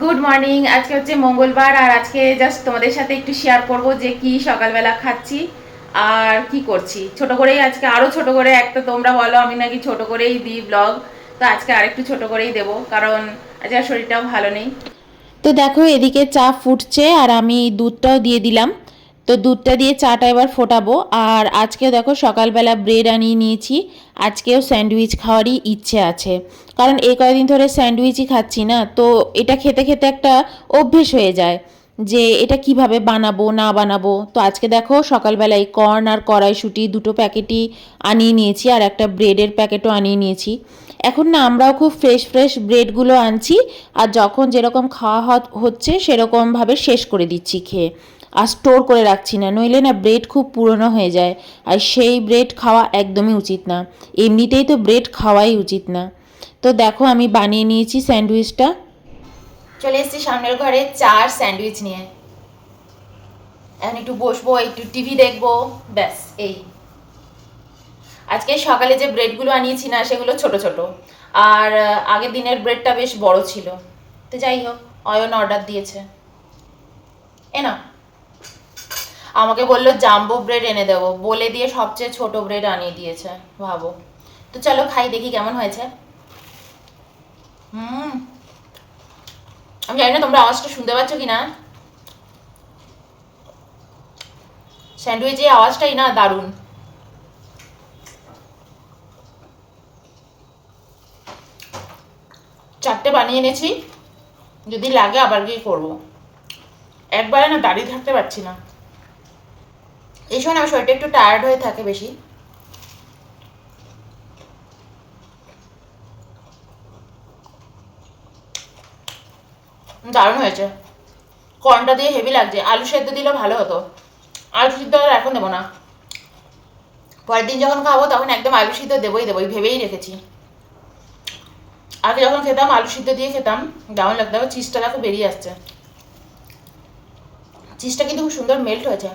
Good morning আজকে হচ্ছে মঙ্গলবার আর আজকে জাস্ট তোমাদের সাথে একটু শেয়ার করব যে কি সকালবেলা খাচ্ছি আর কি করছি। ছোট করেই আজকে আরও ছোট করে একটা তোমরা বলো, আমি নাকি ছোট করেই দিই ব্লগ তো আজকে আরেকটু ছোট করেই দেব, কারণ আজকে শরীরটাও ভালো নেই। তো দেখো, এদিকে চা ফুটছে আর আমি দুধটাও দিয়ে দিলাম। তো দুধটা দিয়ে চাটা এবার ফোটাবো। আর আজকেও দেখো সকালবেলা ব্রেড আনিয়ে নিয়েছি। আজকেও স্যান্ডউইচ খাওয়ারই ইচ্ছে আছে। কারণ এই কয়েকদিন ধরে স্যান্ডউইচই খাচ্ছি না, তো এটা খেতে খেতে একটা অভ্যেস হয়ে যায় যে এটা কীভাবে বানাবো, না বানাবো। তো আজকে দেখো সকালবেলায় কর্ন আর কড়াইশুঁটি দুটো প্যাকেটই আনিয়ে নিয়েছি আর একটা ব্রেডের প্যাকেটও আনিয়ে নিয়েছি। এখন না আমরাও খুব ফ্রেশ ফ্রেশ ব্রেডগুলো আনছি আর যখন যেরকম খাওয়া হচ্ছে সেরকমভাবে শেষ করে দিচ্ছি খেয়ে। আর স্টোর করে রাখছি না, নইলে না ব্রেড খুব পুরনো হয়ে যায়। আর সেই ব্রেড খাওয়া একদমই উচিত না। এমনিতেই তো ব্রেড খাওয়াই উচিত না। তো দেখো আমি বানিয়ে নিয়েছি স্যান্ডউইচটা। চলে এসেছি সামনের ঘরে চার স্যান্ডউইচ নিয়ে। এখন একটু বসবো, একটু টিভি দেখব, ব্যাস, এই। আজকে সকালে যে ব্রেডগুলো আনিয়েছি না, সেগুলো ছোট ছোট। আর আগের দিনের ব্রেডটা বেশ বড় ছিল। তো যাই হোক, অয়ন অর্ডার দিয়েছে। এ না আমাকে বলল, জাম্বো ব্রেড এনে দেবো। বলে দিয়ে সবচেয়ে ছোট ব্রেড আনিয়ে দিয়েছে, ভাবো। তো চলো খাই, দেখি কেমন হয়েছে। হুম। আমি জানি না, তোমরা আওয়াজটা শুনতে পাচ্ছ কি না স্যান্ডউইচের আওয়াজটাই না দারুণ। চারটে বানিয়ে এনেছি, যদি লাগে আবার গিয়ে করব। একবারে না দাঁড়িয়ে থাকতে পারছি না। এই সময় আমার শরীরটা একটু টায়ার্ড হয়ে থাকে বেশি। দারুণ হয়েছে। কর্নটা দিয়ে হেভি লাগছে। আলু সেদ্ধ দিলেও ভালো হতো। আলু সিদ্ধ আর এখন দেবো না। পরের দিন যখন খাব তখন একদম আলু সিদ্ধ দেবোই দেবোই, ভেবেই রেখেছি। আগে যখন খেতাম, আলু সিদ্ধ দিয়ে খেতাম। দারুণ লাগতো। চিজটা দেখো বেরিয়ে আসছে। চিজটা কিন্তু খুব সুন্দর মেল্ট হয়েছে।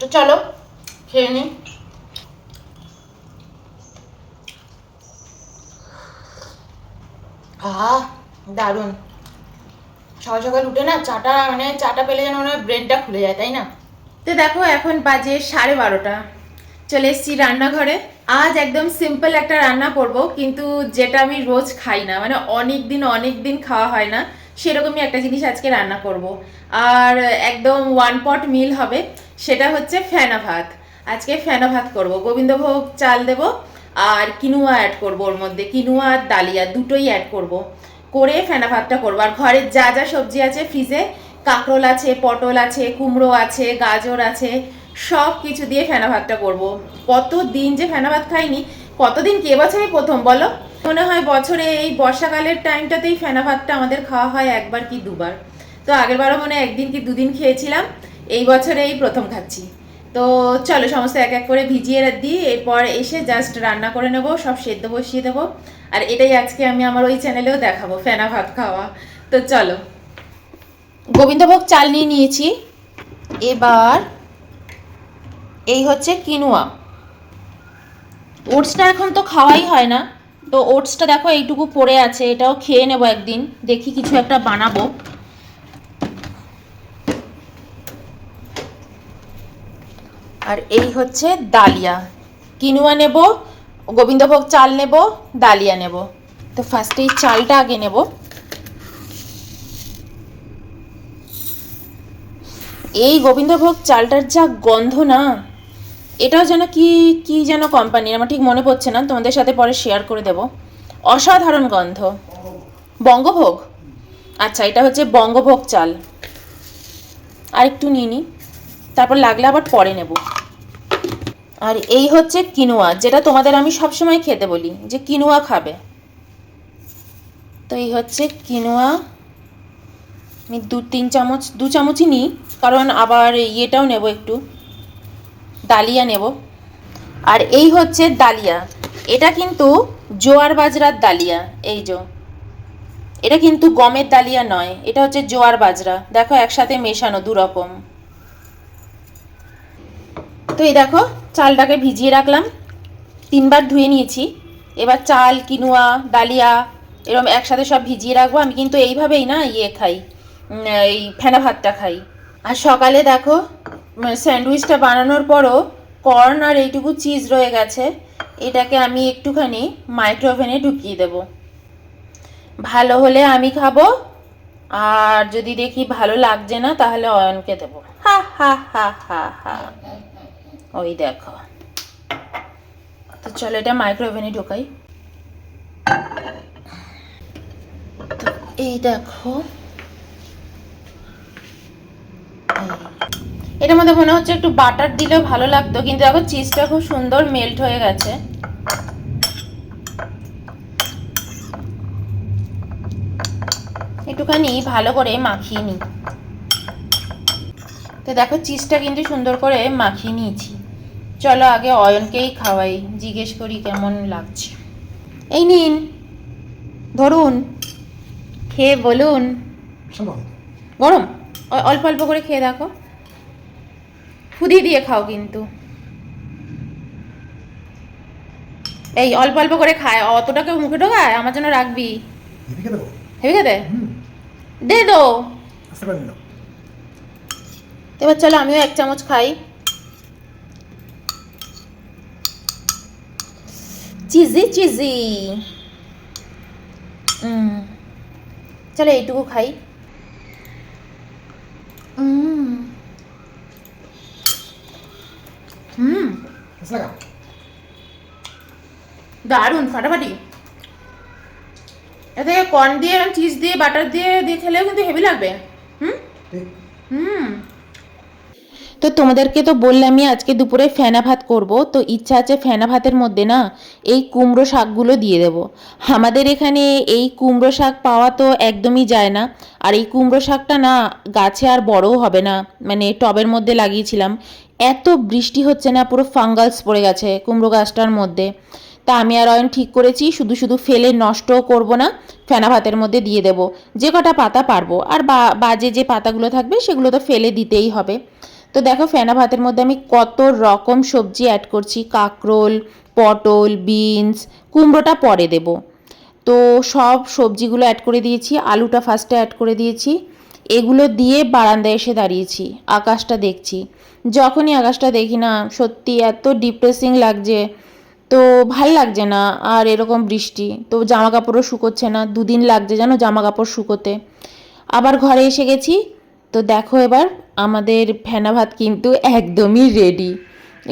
তো চলো, খেয়ে নিই আহা সকাল সকাল উঠে না চাটা মানে চাটা পেলে যেন মনে হয় ব্রেনটা খুলে যায়, তাই না? তো দেখো, এখন বাজে সাড়ে বারোটা। চলে এসেছি রান্নাঘরে। আজ একদম সিম্পল একটা রান্না করব, কিন্তু যেটা আমি রোজ খাই না মানে অনেক দিন অনেক দিন খাওয়া হয় না, সেরকমই একটা জিনিস আজকে রান্না করব। আর একদম ওয়ান পট মিল হবে, সেটা হচ্ছে ফেনা ভাত। আজকে ফেনা ভাত করব। গোবিন্দভোগ চাল দেব, আর কিনুয়া অ্যাড করব ওর মধ্যে। কিনুয়া আর ডালিয়া দুটোই অ্যাড করব। করে ফেনা ভাতটা করব। আর ঘরে যা যা সবজি আছে ফ্রিজে কাঁকরোল আছে, পটল আছে, কুমড়ো আছে, গাজর আছে সব কিছু দিয়ে ফেনা ভাতটা করব। কত দিন যে ফেনা ভাত খাইনি, কতদিন কে বছরে প্রথম বলো? মনে হয় বছরে এই বর্ষাকালের টাইমটাতেই ফেনা ভাতটা আমাদের খাওয়া হয় একবার কি দুবার। তো আগের বারও মনে একদিন কি দুদিন খেয়েছিলাম, এই বছরে এই প্রথম খাচ্ছি। তো চলো সমস্ত এক এক করে ভিজিয়ে দিই, এরপর এসে জাস্ট রান্না করে নেব, সব সেদ্ধ বসিয়ে দেবো। আর এটাই আজকে আমি আমার ওই চ্যানেলেও দেখাবো ফেনা ভাত খাওয়া। তো চলো। গোবিন্দভোগ চাল নিয়ে নিয়েছি। এবার এই হচ্ছে কিনুয়া। ওটসটা এখন তো খাওয়াই হয় না। তো ওটসটা দেখো এইটুকু পড়ে আছে, এটাও খেয়ে নেব একদিন, দেখি কিছু একটা বানাবো। আর এই হচ্ছে ডালিয়া। কিনুয়া নেব, গোবিন্দভোগ চাল নেব, ডালিয়া নেব। তো ফার্স্টে এই চালটা আগে নেব। এই গোবিন্দভোগ চালটার যা গন্ধ না। এটাও যেন কি কি যেন কোম্পানির আমার ঠিক মনে পড়ছে না, তোমাদের সাথে পরে শেয়ার করে দেব। অসাধারণ গন্ধ। বঙ্গভোগ? আচ্ছা এটা হচ্ছে বঙ্গভোগ চাল। আর একটু নিয়ে নিই তারপর লাগলে আবার পরে নেব। আর এই হচ্ছে কিনুয়া, যেটা তোমাদের আমি সবসময় খেতে বলি, যে কিনুয়া খাবে। তো এই হচ্ছে কিনুয়া। আমি দু তিন চামচ, দু চামচই নিই, কারণ আবার ইয়েটাও নেব একটু। ডালিয়া নেব। আর এই হচ্ছে ডালিয়া। এটা কিন্তু জোয়ার বাজরার ডালিয়া, এই যে। এটা কিন্তু গমের ডালিয়া নয়, এটা হচ্ছে জোয়ার বাজরা। দেখো একসাথে মেশানো দু রকম তো এই দেখো, চালটাকে ভিজিয়ে রাখলাম। তিনবার ধুয়ে নিয়েছি। এবার চাল, কিনুয়া, ডালিয়া এরকম একসাথে সব ভিজিয়ে রাখব। আমি কিন্তু এইভাবেই না ইয়ে খাই এই ফেনা ভাতটা খাই। আর সকালে দেখো স্যান্ডউইচটা বানানোর পরও কর্ন আর এইটুকু চিজ রয়ে গেছে। এটাকে আমি একটুখানি মাইক্রোওভেনে ঢুকিয়ে দেব। ভালো হলে আমি খাব, আর যদি দেখি ভালো লাগছে না, তাহলে অয়নকে দেবো। হা হা হা হা হা। ওই দেখো। তো চলো এটা মাইক্রোওভেনে ঢোকাই। তো এই দেখো এটার মধ্যে মনে হচ্ছে একটু বাটার দিলে ভালো লাগতো কিন্তু দেখো চিজটা খুব সুন্দর মেল্ট হয়ে গেছে। একটুখানি ভালো করে মাখিয়ে নিই। তো দেখো চিজটা কিন্তু সুন্দর করে মাখিয়ে নিয়েছি। চলো আগে অয়নকেই খাওয়াই জিজ্ঞেস করি কেমন লাগছে। এই নিন ধরুন খেয়ে বলুন। গরম অল্প অল্প করে খেয়ে দেখো। ফুদি দিয়ে খাও কিন্তু। এই অল্প অল্প করে খায় অতটা কেউ মুখে ঢোকায় আমার জন্য রাখবি। হেবি খেতে দে দো এবার চলো আমিও এক চামচ খাই। Cheesy cheesy. চলো এইটুকু খাই। হুম আচ্ছা লাগা। দারুণ ফাটাফাটি। এতে কর্ন দিয়ে চিজ দিয়ে বাটার দিয়ে দিয়ে খেলেও কিন্তু হেভি লাগবে। হুম? হুম। তো তোমাদেরকে তো বললামই আজকে দুপুরে ফেনা ভাত করব তো ইচ্ছা আছে ফেনা ভাতের মধ্যে না এই কুমড়ো শাকগুলো দিয়ে দেব। আমাদের এখানে এই কুমড়ো শাক পাওয়া তো একদমই যায় না। আর এই কুমড়ো শাকটা না গাছে আর বড়ও হবে না মানে টবের মধ্যে লাগিয়েছিলাম। এত বৃষ্টি হচ্ছে না, পুরো ফাঙ্গালস পড়ে গেছে কুমড়ো গাছটার মধ্যে। তা আমি আর অয়ন ঠিক করেছি, শুধু শুধু ফেলে নষ্টও করব না, ফেনা ভাতের মধ্যে দিয়ে দেব। যে কটা পাতা পারব, আর বাজে যে পাতাগুলো থাকবে সেগুলো তো ফেলে দিতেই হবে। তো দেখো ফেনা ভাতের মধ্যে আমি কত রকম সবজি অ্যাড করছি, কাঁকরোল, পটল, বিনস, কুমড়োটা পরে দেব। তো সব সবজিগুলো অ্যাড করে দিয়েছি, আলুটা ফার্স্টে অ্যাড করে দিয়েছি। এগুলো দিয়ে বারান্দায় এসে দাঁড়িয়েছি, আকাশটা দেখছি। যখনই আকাশটা দেখি না, সত্যি এত ডিপ্রেসিং লাগছে। তো ভালো লাগছে না আর এরকম বৃষ্টি। তো জামা কাপড়ও শুকোচ্ছে না, দুদিন লাগছে জানো জামা কাপড় শুকোতে। আবার ঘরে এসে গেছি। তো দেখো এবার, আমাদের ফেনা ভাত কিন্তু একদমই রেডি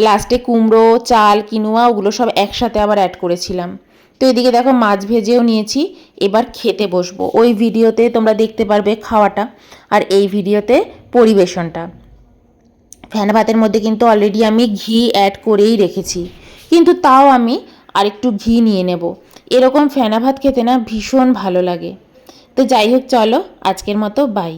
লাস্টে কুমড়ো, চাল, কিনুয়া, ওগুলো সব একসাথে আবার অ্যাড করেছিলাম। তো এদিকে দেখো মাছ ভেজেও নিয়েছি, এবার খেতে বসবো। ওই ভিডিওতে তোমরা দেখতে পারবে খাওয়াটা আর এই ভিডিওতে পরিবেশনটা। ফ্যান ভাতের মধ্যে কিন্তু অলরেডি আমি ঘি অ্যাড করেই রেখেছি। কিন্তু তাও আমি আরেকটু ঘি নিয়ে নেব। এরকম ফেনা ভাত খেতে না ভীষণ ভালো লাগে। তো যাই হোক, চলো আজকের মতো বাই